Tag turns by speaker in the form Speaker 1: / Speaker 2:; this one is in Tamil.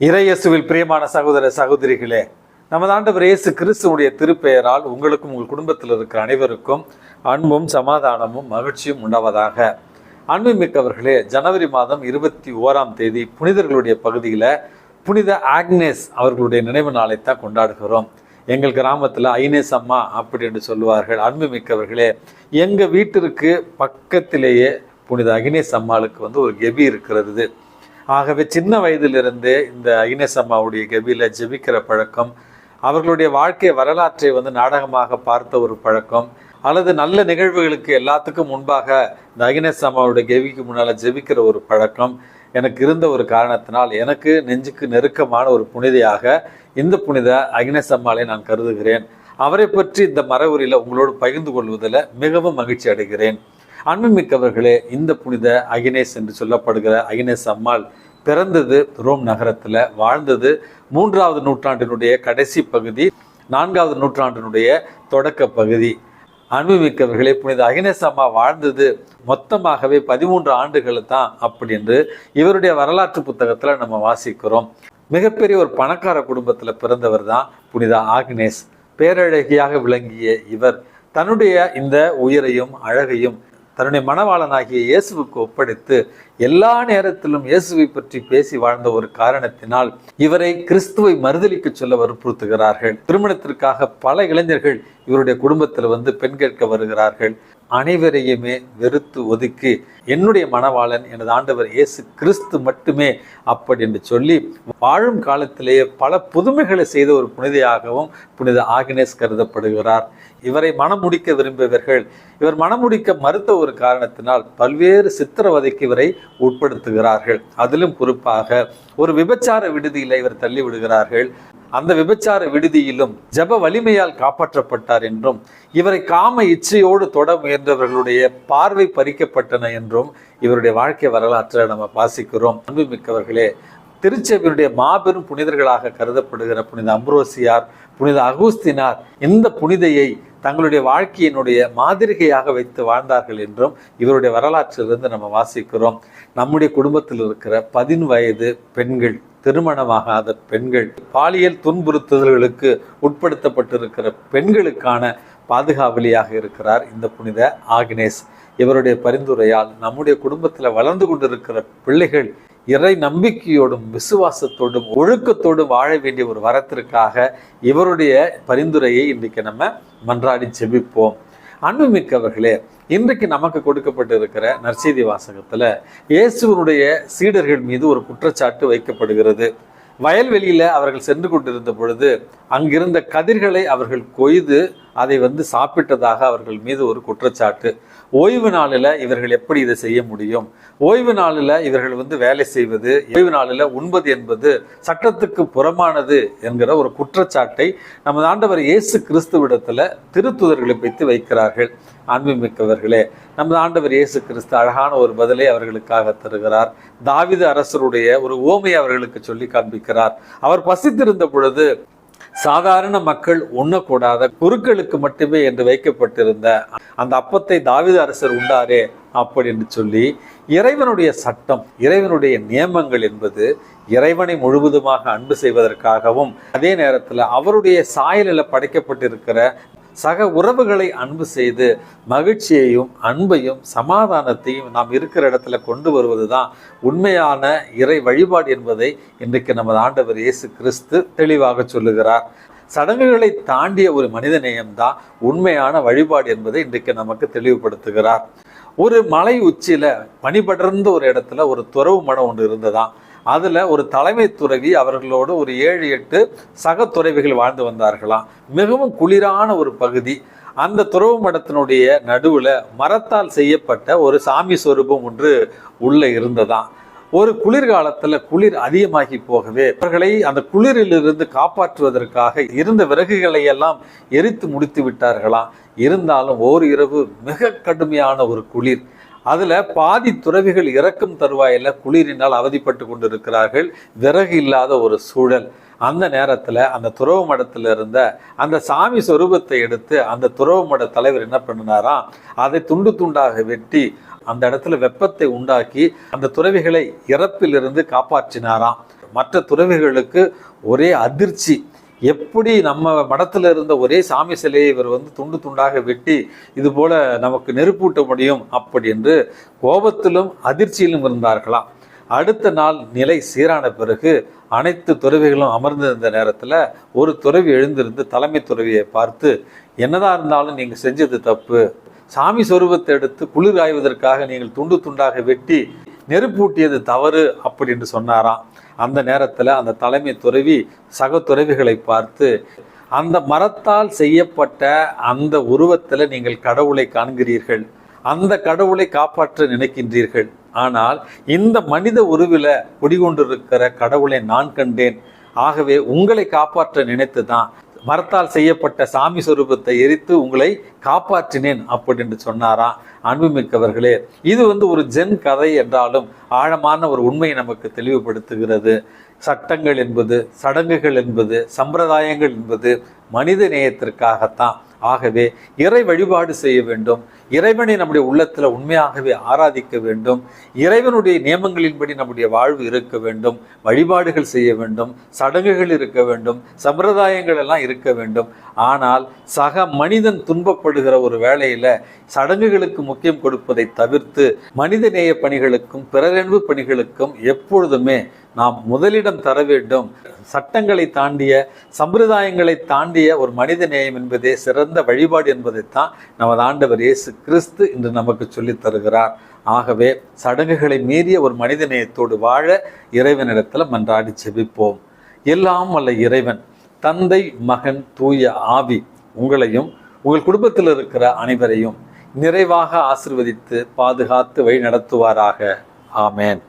Speaker 1: இறையேசுவில் பிரியமான சகோதர சகோதரிகளே நமது ஆண்டவர் இயேசு கிறிஸ்துவனுடைய திருப்பெயரால் உங்களுக்கும் உங்கள் குடும்பத்தில் இருக்கிற அனைவருக்கும் அன்பும் சமாதானமும் மகிழ்ச்சியும் உண்டாவதாக. அன்பு மிக்கவர்களே ஜனவரி மாதம் இருபத்தி ஓராம் தேதி புனிதர்களுடைய பகுதியில் புனித ஆக்னேஸ் அவர்களுடைய நினைவு நாளைத்தான் கொண்டாடுகிறோம். எங்கள் கிராமத்தில் ஐனேஸ் அம்மா அப்படி என்று சொல்லுவார்கள். அன்பு மிக்கவர்களே எங்கள் வீட்டிற்கு பக்கத்திலேயே புனித அக்னேஸ் அம்மாளுக்கு வந்து ஒரு கெபி இருக்கிறது. ஆகவே சின்ன வயதிலிருந்தே இந்த அகினேஸ் அம்மாவுடைய கெபியில் ஜெபிக்கிற பழக்கம் அவர்களுடைய வாழ்க்கை வரலாற்றை வந்து நாடகமாக பார்த்த ஒரு பழக்கம் அல்லது நல்ல நிகழ்வுகளுக்கு எல்லாத்துக்கும் முன்பாக இந்த அகினேஸ் அம்மாவுடைய கெவிக்கு முன்னால் ஜெபிக்கிற ஒரு பழக்கம் எனக்கு இருந்த ஒரு காரணத்தினால் எனக்கு நெஞ்சுக்கு நெருக்கமான ஒரு புனிதையாக இந்த புனித அகினேஸ் அம்மாளை நான் கருதுகிறேன். அவரை பற்றி இந்த மரவுரியில் உங்களோடு பகிர்ந்து கொள்வதில் மிகவும் மகிழ்ச்சி அடைகிறேன். அன்புமிக்கவர்களே இந்த புனித அகினேஸ் என்று சொல்லப்படுகிற அகினேஸ் அம்மாள் பிறந்தது ரோம் நகரத்தில் வாழ்ந்தது மூன்றாவது நூற்றாண்டினுடைய கடைசி பகுதி நான்காவது நூற்றாண்டினுடைய தொடக்க பகுதி. அன்புமிக்கவர்களே புனித அகினேஸ் அம்மா வாழ்ந்தது மொத்தமாகவே பதிமூன்று ஆண்டுகள் தான் அப்படி என்று இவருடைய வரலாற்று புத்தகத்தில் நம்ம வாசிக்கிறோம். மிகப்பெரிய ஒரு பணக்கார குடும்பத்தில் பிறந்தவர் தான் புனித ஆக்னேஸ் பேரழகியாக விளங்கிய இவர் தன்னுடைய இந்த உயிரையும் அழகையும் தன்னுடைய மணவாளனாகிய இயேசுவுக்கு ஒப்படைத்து எல்லா நேரத்திலும் இயேசுவை பற்றி பேசி வாழ்ந்த ஒரு காரணத்தினால் இவரை கிறிஸ்துவை மறுதளிக்க சொல்ல வற்புறுத்துகிறார்கள். திருமணத்திற்காக பல இளைஞர்கள் இவருடைய குடும்பத்தில் வந்து பெண் கேட்க வருகிறார்கள். அனைவரையுமே வெறுத்து ஒதுக்கி என்னுடைய மணவாளன் எனது ஆண்டவர் இயேசு கிறிஸ்து மட்டுமே அப்படி என்று சொல்லி வாழும் காலத்திலேயே பல புதுமைகளை செய்த ஒரு புனிதையாகவும் புனித ஆகினேஸ் கருதப்படுகிறார். இவரை மணமுடிக்க விரும்பியவர்கள் இவர் மணமுடிக்க மறுத்த ஒரு காரணத்தினால் பல்வேறு சித்திரவதைக்கு இவரை உட்படுத்துகிறார்கள். அதிலும் குறிப்பாக ஒரு விபச்சார விடுதியில் இவர் தள்ளி விடுகிறார்கள் அந்த விபச்சார விடுதியிலும் ஜப வலிமையால் காப்பாற்றப்பட்டார் என்றும் இவரை காம இச்சையோடு தொட முயன்றவர்களுடைய பார்வை பறிக்கப்பட்டன என்றும் இவருடைய வாழ்க்கை வரலாற்றை நம்ம வாசிக்கிறோம். அன்புமிக்கவர்களே திருச்செவியுடைய மாபெரும் புனிதர்களாக கருதப்படுகிற புனித அம்ரோசியார் புனித அகூஸ்தினார் இந்த புனிதையை தங்களுடைய வாழ்க்கையினுடைய மாதிரிகையாக வைத்து வாழ்ந்தார்கள் என்றும் இவருடைய வரலாற்றிலிருந்து நம்ம வாசிக்கிறோம். நம்முடைய குடும்பத்தில் இருக்கிற பதின் வயது பெண்கள் திருமணமாகாத பெண்கள் பாலியல் துன்புறுத்துதல்களுக்கு உட்படுத்தப்பட்டிருக்கிற பெண்களுக்கான பாதுகாவலியாக இருக்கிறார் இந்த புனித ஆக்னேஸ். இவருடைய பரிந்துரையால் நம்முடைய குடும்பத்தில் வளர்ந்து கொண்டிருக்கிற பிள்ளைகள் இறை நம்பிக்கையோடும் விசுவாசத்தோடும் ஒழுக்கத்தோடும் வாழ வேண்டிய ஒரு வரத்திற்காக இவருடைய பரிந்துரையை இன்றைக்கு நம்ம மன்றாடி செபிப்போம் அன்புமிக்கவர்களே இன்றைக்கு நமக்கு கொடுக்கப்பட்டிருக்கிற நற்செய்தி வாசகத்தில் இயேசுவனுடைய சீடர்கள் மீது ஒரு குற்றச்சாட்டு வைக்கப்படுகிறது. வயல்வெளியில் அவர்கள் சென்று கொண்டிருந்த பொழுது அங்கிருந்த கதிர்களை அவர்கள் கொய்து அதை வந்து சாப்பிட்டதாக அவர்கள் மீது ஒரு குற்றச்சாட்டு. ஓய்வு நாளில் இவர்கள் எப்படி இதை செய்ய முடியும்? ஓய்வு நாளில் இவர்கள் வந்து வேலை செய்வது ஓய்வு நாளில் உண்பது என்பது சட்டத்துக்கு புறமானது என்கிற ஒரு குற்றச்சாட்டை நமது ஆண்டவர் இயேசு கிறிஸ்துவிடத்தில் திருத்துதர்களை வைத்து வைக்கிறார்கள். அன்புமிக்கவர்களே நமது ஆண்டவர் இயேசு கிறிஸ்து அழகான ஒரு பதிலை அவர்களுக்காக தருகிறார். தாவித அரசருடைய ஒரு ஓமை அவர்களுக்கு சொல்லி காண்பிக்கிறார். அவர் பசித்திருந்த பொழுது சாதாரண மக்கள் உண்ணக்கூடாத குருக்களுக்கு மட்டுமே என்று வைக்கப்பட்டிருந்த அந்த அப்பத்தை தாவித அரசர் உண்டாரே அப்படி என்று சொல்லி இறைவனுடைய சட்டம் இறைவனுடைய நியமங்கள் என்பது இறைவனை முழுவதுமாக அன்பு செய்வதற்காகவும் அதே நேரத்தில் அவருடைய சாயலில் படைக்கப்பட்டிருக்கிற சக உறவுகளை அன்பு செய்து மகிழ்ச்சியையும் அன்பையும் சமாதானத்தையும் நாம் இருக்கிற இடத்துல கொண்டு வருவது தான் உண்மையான இறை வழிபாடு என்பதை இன்றைக்கு நமது ஆண்டவர் இயேசு கிறிஸ்து தெளிவாக சொல்லுகிறார். சடங்குகளை தாண்டிய ஒரு மனித நேயம்தான் உண்மையான வழிபாடு என்பதை இன்றைக்கு நமக்கு தெளிவுபடுத்துகிறார். ஒரு மலை உச்சியில பனிபடர்ந்த ஒரு இடத்துல ஒரு துறவு மடம் ஒன்று இருந்ததான் அதில் ஒரு தலைமை துறவி அவர்களோடு ஒரு ஏழு எட்டு சக துறவிகள் வாழ்ந்து வந்தார்களாம் மிகவும் குளிரான ஒரு பகுதி. அந்த துறவு மடத்தினுடைய நடுவில் மரத்தால் செய்யப்பட்ட ஒரு சாமி சொரூபம் ஒன்று உள்ளே இருந்ததாம் ஒரு குளிர்காலத்தில் குளிர் அதிகமாகி போகவே அவர்களை அந்த குளிரிலிருந்து காப்பாற்றுவதற்காக இருந்த விறகுகளை எல்லாம் எரித்து முடித்து விட்டார்களாம் இருந்தாலும் ஓர் இரவு மிக கடுமையான ஒரு குளிர். அதில் பாதி துறவிகள் இறக்கும் தருவாயில் குளிரினால் அவதிப்பட்டு கொண்டிருக்கிறார்கள். விறகு இல்லாத ஒரு சூழல். அந்த நேரத்தில் அந்த துறவு மடத்தில் இருந்த அந்த சாமி சொரூபத்தை எடுத்து அந்த துறவு மட தலைவர் என்ன பண்ணினாராம் அதை துண்டு துண்டாக வெட்டி அந்த இடத்துல வெப்பத்தை உண்டாக்கி அந்த துறவிகளை இறப்பிலிருந்து காப்பாற்றினாராம். மற்ற துறவிகளுக்கு ஒரே அதிர்ச்சி. எப்படி நம்ம மடத்தில் இருந்த ஒரே சாமி சிலையை இவர் வந்து துண்டு துண்டாக வெட்டி இது போல நமக்கு நெருப்பூட்ட முடியும் அப்படி என்று கோபத்திலும் அதிர்ச்சியிலும் இருந்தார்களாம். அடுத்த நாள் நிலை சீரான பிறகு அனைத்து துறவிகளும் அமர்ந்திருந்த நேரத்தில் ஒரு துறவி எழுந்திருந்து தலைமை துறவியை பார்த்து என்னதான் இருந்தாலும் நீங்கள் செஞ்சது தப்பு. சாமி சொரூபத்தை எடுத்து குளிர் ஆய்வதற்காக நீங்கள் துண்டு துண்டாக வெட்டி நெருப்பூட்டியது தவறு அப்படி என்று சொன்னாராம். அந்த நேரத்தில் அந்த தலைமை துறவி சக துறவிகளை பார்த்து அந்த மரத்தால் செய்யப்பட்ட அந்த உருவத்தில் நீங்கள் கடவுளை காண்கிறீர்கள். அந்த கடவுளை காப்பாற்ற நினைக்கின்றீர்கள். ஆனால் இந்த மனித உருவில் குடிகொண்டிருக்கிற கடவுளை நான் கண்டேன். ஆகவே உங்களை காப்பாற்ற நினைத்து தான் மரத்தால் செய்யப்பட்ட சாமி சுரூபத்தை எரித்து உங்களை காப்பாற்றினேன் அப்படி என்று சொன்னாராம் அன்புமிக்கவர்களே. இது வந்து ஒரு ஜென் கதை என்றாலும் ஆழமான ஒரு உண்மையை நமக்கு தெளிவுபடுத்துகிறது. சட்டங்கள் என்பது சடங்குகள் என்பது சம்பிரதாயங்கள் என்பது மனித நேயத்திற்காகத்தான். ஆகவே இறை வழிபாடு செய்ய வேண்டும். இறைவனை நம்முடைய உள்ளத்தில் உண்மையாகவே ஆராதிக்க வேண்டும். இறைவனுடைய நியமங்களின்படி நம்முடைய வாழ்வு இருக்க வேண்டும். வழிபாடுகள் செய்ய வேண்டும். சடங்குகள் இருக்க வேண்டும். சம்பிரதாயங்கள் எல்லாம் இருக்க வேண்டும். ஆனால் சக மனிதன் துன்பப்படுகிற ஒரு வேளையில் சடங்குகளுக்கு முக்கியம் கொடுப்பதை தவிர்த்து மனிதநேய பணிகளுக்கும் பிறரன்பு பணிகளுக்கும் எப்பொழுதுமே நாம் முதலிடம் தர வேண்டும். சட்டங்களை தாண்டிய சம்பிரதாயங்களை தாண்டிய ஒரு மனித நேயம் என்பதே சிறந்த வழிபாடு என்பதைத்தான் நமது ஆண்டவர் இயேசு கிறிஸ்து இன்று நமக்கு சொல்லித் தருகிறார். ஆகவே சடங்குகளை மீறிய ஒரு மனித நேயத்தோடு வாழ இறைவனிடத்தில் மன்றாடி செபிப்போம் எல்லாம் வல்ல இறைவன் தந்தை மகன் தூய ஆவி உங்களையும் உங்கள் குடும்பத்தில் இருக்கிற அனைவரையும் நிறைவாக ஆசிர்வதித்து பாதுகாத்து வழி நடத்துவாராக ஆமேன்.